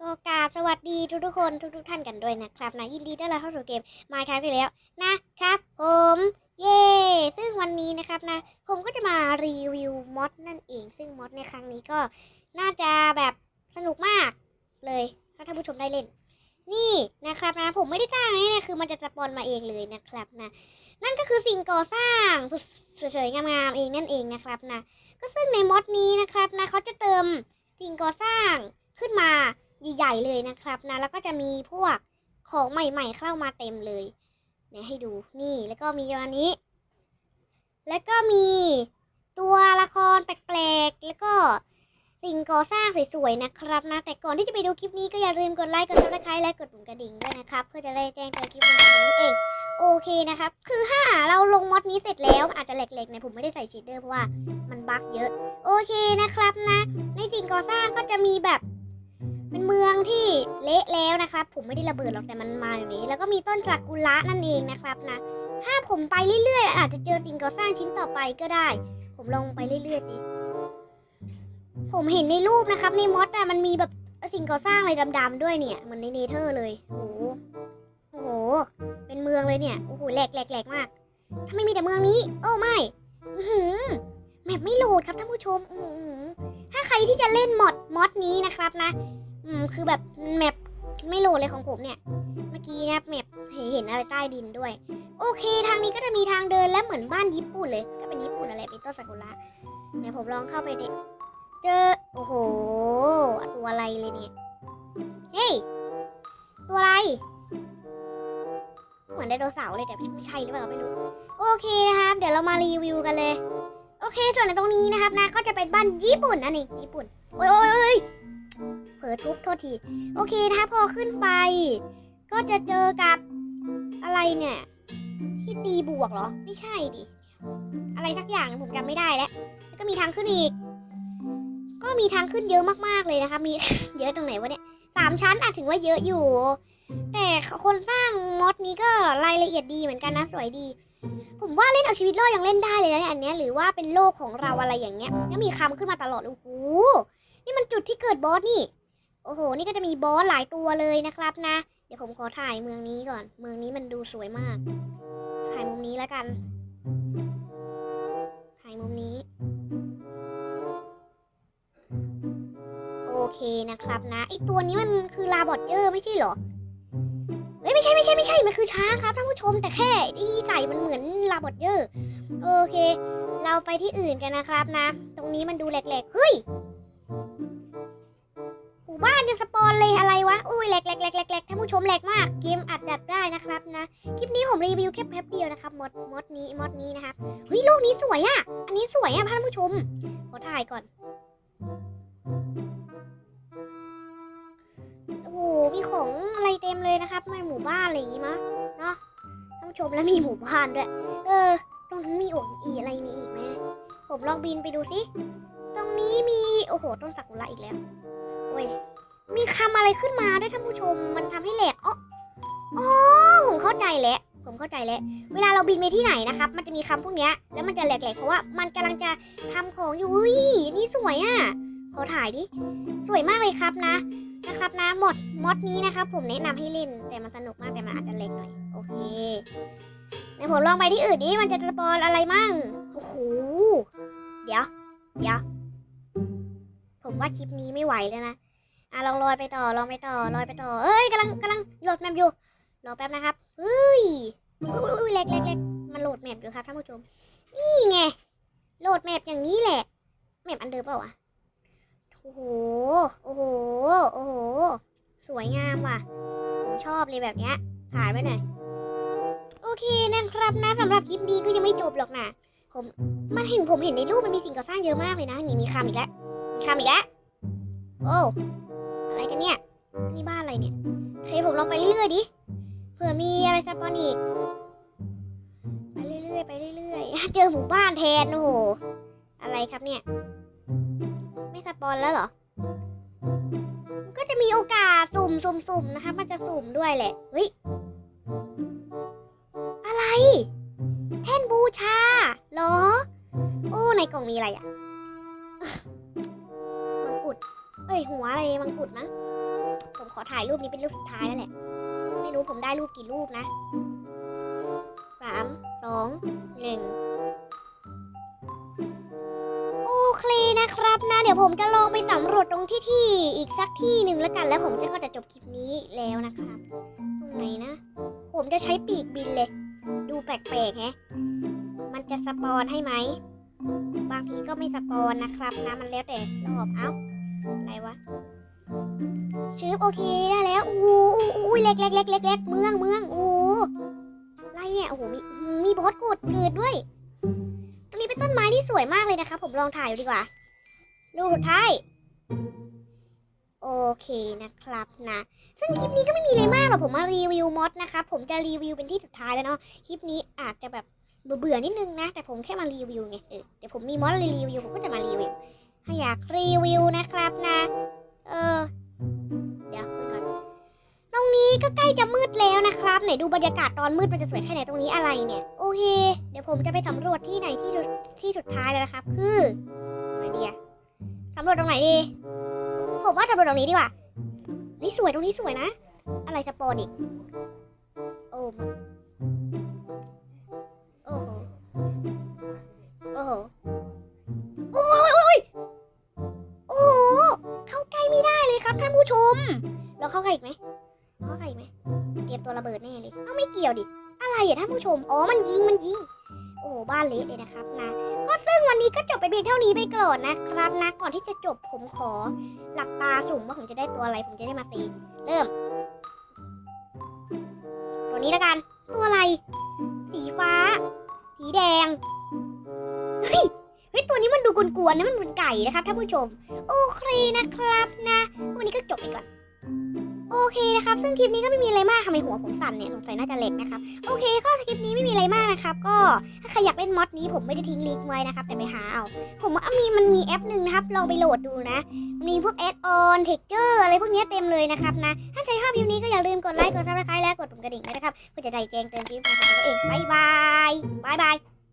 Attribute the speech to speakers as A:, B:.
A: ก็กราบสวัสดีทุกทุกคนทุกทุกท่านกันด้วยนะครับนะยินดีต้อนรับเข้าสู่เกมมาครับอีกแล้วนะครับ ผมเย้ซึ่งวันนี้นะครับนะ ผมก็จะมารีวิวมอดนั่นเอง ซึ่งมอดในครั้งนี้ก็น่าจะแบบสนุกมากเลยถ้าท่านผู้ชมได้เล่น นี่นะครับนะ ผมไม่ได้สร้างนะเนี่ยคือมันจะสปอนมาเองเลยนะครับนะ นั่นก็คือสิ่งก่อสร้างสวยๆงามๆเองนั่นเองนะครับนะ ก็ซึ่งในมอดนี้นะครับนะเขาจะเติมสิ่งก่อสร้างขึ้นมา ใหญ่ๆเลยนะครับนะแล้วก็จะมีพวกของใหม่ๆเข้ามาเต็มเลยเนี่ยให้ดูนี่แล้วก็มีอันนี้ แล้วก็มีตัวละครแปลกๆ แล้วก็สิ่งก่อสร้างสวยๆนะครับนะ แต่ก่อนที่จะไปดูคลิปนี้ก็อย่าลืมกดไลค์กดซับสไครต์และกดปุ่มกระดิ่งด้วยนะครับ เพื่อจะได้แจ้งเตือนคลิปใหม่ๆนั่นเองโอเคนะครับ คือถ้าเราลงมอดนี้เสร็จแล้วอาจจะแหลกๆนะผมไม่ได้ใส่ชีเดอร์เพราะว่ามันบั๊กเยอะ โอเคนะครับนะ ในสิ่งก่อสร้างก็จะมีแบบ เมืองที่เละแล้วนะครับ ผมไม่ได้ระเบิดหรอกแต่มันมาอย่างนี้ แล้วก็มีต้นซากุระนั่นเองนะครับนะ ถ้าผมไปเรื่อยๆ อาจจะเจอสิ่งก่อสร้างชิ้นต่อไปก็ได้ ผมลองไปเรื่อยๆดิผมเห็นในรูปนะครับในมอสอะมันมีแบบสิ่งก่อสร้างอะไรดำๆด้วยเนี่ยเหมือนในเนเธอร์เลยโอ้โหโอ้โห เป็นเมืองเลยเนี่ยโอ้โหแหลกแหลกแหลกมากถ้าไม่มีแต่เมืองนี้ โอ้ไม่หือแมปไม่โหลดครับท่านผู้ชมถ้าใครที่จะเล่นมอดมอดนี้นะครับนะ อืมคือแบบแมปไม่โหลดเลยของผมเนี่ย เมื่อกี้นะแมปเห็นอะไรใต้ดินด้วย โอเค ทางนี้ก็จะมีทางเดินและเหมือนบ้านญี่ปุ่นเลย ก็เป็นญี่ปุ่นอะไรเป็นต้นซากุระเดี๋ยผมลองเข้าไปดิเจอโอ้โหตัวอะไรเลยเนี่ยเฮ้ยตัวอะไร เหมือนไดโนเสาร์เลยแต่ไม่ใช่หรือเปล่าไม่รู้โอเคนะครับ เดี๋ยวเรามารีวิวกันเลย โอเค ส่วนในตรงนี้นะครับนะ ก็จะเป็นบ้านญี่ปุ่นนะนี่ญี่ปุ่นโอ้ยโอ้ย อทุบโทษที โอเคถ้าพอขึ้นไป ก็จะเจอกับอะไรเนี่ย ที่ตีบวกเหรอ ไม่ใช่ดิ อะไรสักอย่างผมจำไม่ได้แล้วแล้วก็มีทางขึ้นอีก ก็มีทางขึ้นเยอะมากๆเลยนะคะ มีเยอะตรงไหนวะเนี่ยสามชั้นอาจถึงว่าเยอะอยู่ แต่คนสร้างมอดนี้ก็รายละเอียดดีเหมือนกันนะสวยดี ผมว่าเล่นเอาชีวิตรอดยังเล่นได้เลยนะเนี่ยอันเนี้ยหรือว่าเป็นโลกของเราอะไรอย่างเงี้ยแล้วมีคำขึ้นมาตลอดโอ้โหนี่มันจุดที่เกิดบอสนี่ อ้โห นี่ก็จะมีบอสหลายตัวเลยนะครับนะ เดี๋ยวผมขอถ่ายเมืองนี้ก่อน เมืองนี้มันดูสวยมาก ถ่ายมุมนี้แล้วกัน ถ่ายมุมนี้ โอเคนะครับนะ ไอตัวนี้มันคือลาบอดเจอร์ไม่ใช่เหรอเฮ้ยไม่ใช่ไม่ใช่ไม่ใช่ มันคือช้างครับท่านผู้ชมแต่แค่ที่ใส่มันเหมือนลาบอดเจอร์ โอเค เราไปที่อื่นกันนะครับนะ ตรงนี้มันดูแหลกๆ เฮ้ย อุ้ยแหลกแหลกแหลกแหลกแหลกท่านผู้ชมแหลกมาก เกมอัดดับได้นะครับนะ คลิปนี้ผมรีวิวแค่แป๊บเดียวนะครับมดมดนี้มดนี้นะครับเฮ้ยโลกนี้สวยอะ่ะ อันนี้สวยอะ่ะท่านผู้ชม ขอถ่ายก่อน โอ้โห มีของอะไรเต็มเลยนะครับไม่หมู่บ้านอะไรอย่างงี้มั้งเนาะท่านผู้ชมแล้วมีหมู่บ้านด้วย เออ ตรงนั้นมีอ่วงอีอะไรมีอีกไหมผมลองบินไปดูสิ ตรงนี้มี โอ้โห ต้นสักุระอีกแล้ว โอ้ย มีคำอะไรขึ้นมาด้วยท่านผู้ชม มันทำให้แหลกอ๋ออ๋อผมเข้าใจแล้วผมเข้าใจแล้ว เวลาเราบินไปที่ไหนนะครับ มันจะมีคำพวกนี้แล้วมันจะแหลกๆเพราะว่ามันกำลังจะทำของอยู่อุ้ยนี่สวยอะขอถ่ายดิสวยมากเลยครับนะนะครับนะหมดมอดนี้นะครับ ผมแนะนำให้เล่นแต่มันสนุกมากแต่มันอาจจะเล็กหน่อยโอเคเดี๋ยวผมลองไปที่อื่นดิมันจะสปอนอะไรมั่งโอ้โหเดี๋ยวเดี๋ยวผมว่าคลิปนี้ไม่ไหวแล้วนะ อะลองลอยไปต่อลองไปต่อลอยไปต่อเอ้ยกำลังกำลังโหลดแมปอยู่รอแป๊บนะครับเฮ้ยอุ้ยอุ้ยเล็กเล็กเล็กมันโหลดแมปอยู่ครับท่านผู้ชมนี่ไงโหลดแมปอย่างนี้แหละแมปอันเดิมเปล่าวะโอ้โหโอ้โหโอ้โหสวยงามว่ะผมชอบเลยแบบเนี้ยถ่ายไว้หน่อยโอเคนะครับนะสำหรับคลิปนี้ก็ยังไม่จบหรอกนะผมมันเห็นผมเห็นในรูปมันมีสิ่งก่อสร้างเยอะมากเลยนะนี่มีคำอีกแล้วมีคำอีกแล้วโอ้ อะไรกันเนี่ย นี่บ้านอะไรเนี่ยเคผมลองไปเรื่อยๆดิ เผื่อมีอะไรสปอนอีก ไปเรื่อยๆไปเรื่อยๆ เจอหมู่บ้านแทนโอ้โห อะไรครับเนี่ย ไม่สปอนแล้วเหรอ ก็จะมีโอกาสสุ่มสุ่มสุ่มนะคะ มันจะสุ่มด้วยแหละ เฮ้ย อะไร แท่นบูชาเหรอ โอ้ ในกล่องมีอะไรอะมั เอ้ยหัวอะไรมังกรมั้งผมขอถ่ายรูปนี้เป็นรูปสุดท้ายแล้วแหละ ไม่รู้ผมได้รูปกี่รูปนะสามสองหนึ่งโอเคนะครับนะ เดี๋ยวผมจะลองไปสำรวจตรงที่ที่อีกสักที่หนึ่งแล้วกัน แล้วผมจะก็จะจบคลิปนี้แล้วนะครับ ตรงไหนนะ ผมจะใช้ปีกบินเลย ดูแปลกๆแฮะ มันจะสปอนให้ไหม บางทีก็ไม่สปอนนะครับนะ มันแล้วแต่รอบ เอ้า อะไรวะชืบโอเคได้แล้วอู้หูอู้หูอู้หูเล็กเล็กเล็กเล็กเล็กเมืองเมืองอู้อะไรเนี่ยโอ้โหมีมีบอสกูดเกิดด้วย ตรงนี้เป็นต้นไม้ที่สวยมากเลยนะคะ ผมลองถ่ายดูดีกว่ารูปสุดท้ายโอเคนะครับนะซึ่งคลิปนี้ก็ไม่มีอะไรมากหรอกผมมารีวิวมอดนะคะผมจะรีวิวเป็นที่สุดท้ายแล้วเนาะคลิปนี้อาจจะแบบเบื่อๆนิดนึงนะ แต่ผมแค่มารีวิวไงเออเดี๋ยวผมมีมอดรีวิวผมก็จะมารีวิว ถ้าอยากรีวิวนะครับนะ เออ เดี๋ยวคุยก่อนตรงนี้ก็ใกล้จะมืดแล้วนะครับไหนดูบรรยากาศตอนมืดมันจะสวยแค่ไหนตรงนี้อะไรเนี่ย โอเค เดี๋ยวผมจะไปสำรวจที่ไหนที่ที่สุดท้ายแล้วนะครับ คือไหนดีอะสำรวจตรงไหนดี ผมว่าสำรวจตรงนี้ดีกว่านี่สวยตรงนี้สวยนะ อะไรสปอนอีก โอ้ ท่านผู้ชม เราเข้าใกล้อีกไหมเข้าใกล้อีกไหมเตรียมตัวระเบิดแน่เลยเอ้าไม่เกี่ยวดิ อะไรอะท่านผู้ชม อ๋อ มันยิง มันยิง โอ้บ้านเละเลยนะครับนะ ก็ซึ่งวันนี้ก็จบไปเพียงเท่านี้ไปก่อนนะครับนะ ก่อนที่จะจบผมขอหลับตาสุ่มว่าผมจะได้ตัวอะไร ผมจะได้มาตี เริ่ม ตัวนี้แล้วกัน ตัวอะไร สีฟ้า สีแดง เฮ้ย เฮ้ย ตัวนี้มัน ดูกวนๆนะมันเหมือนไก่นะครับท่านผู้ชม โอเคนะครับนะ วันนี้ก็จบไปก่อน โอเคนะครับ ซึ่งคลิปนี้ก็ไม่มีอะไรมากทำไมหัวผมสั่นเนี่ยสงสัยน่าจะเล็กนะครับ โอเคก็คลิปนี้ไม่มีอะไรมากนะครับ ก็ถ้าใครอยากเล่นมอดนี้ผมไม่ได้ทิ้งลิงก์ไว้นะครับ แต่ไปหาเอา ผมว่ามีมันมีแอปหนึ่งนะครับลองไปโหลดดูนะ มีพวกแอดออนเทคเจอร์อะไรพวกนี้เต็มเลยนะครับนะ ถ้าใครชอบคลิปนี้ก็อย่าลืมกดไลค์กดซับสไครต์และกดปุ่มกระดิ่งด้วยนะครับเพื่อจะได้แจ้งเตือนคลิปใหม่ของตัวเองบายบายบายบาย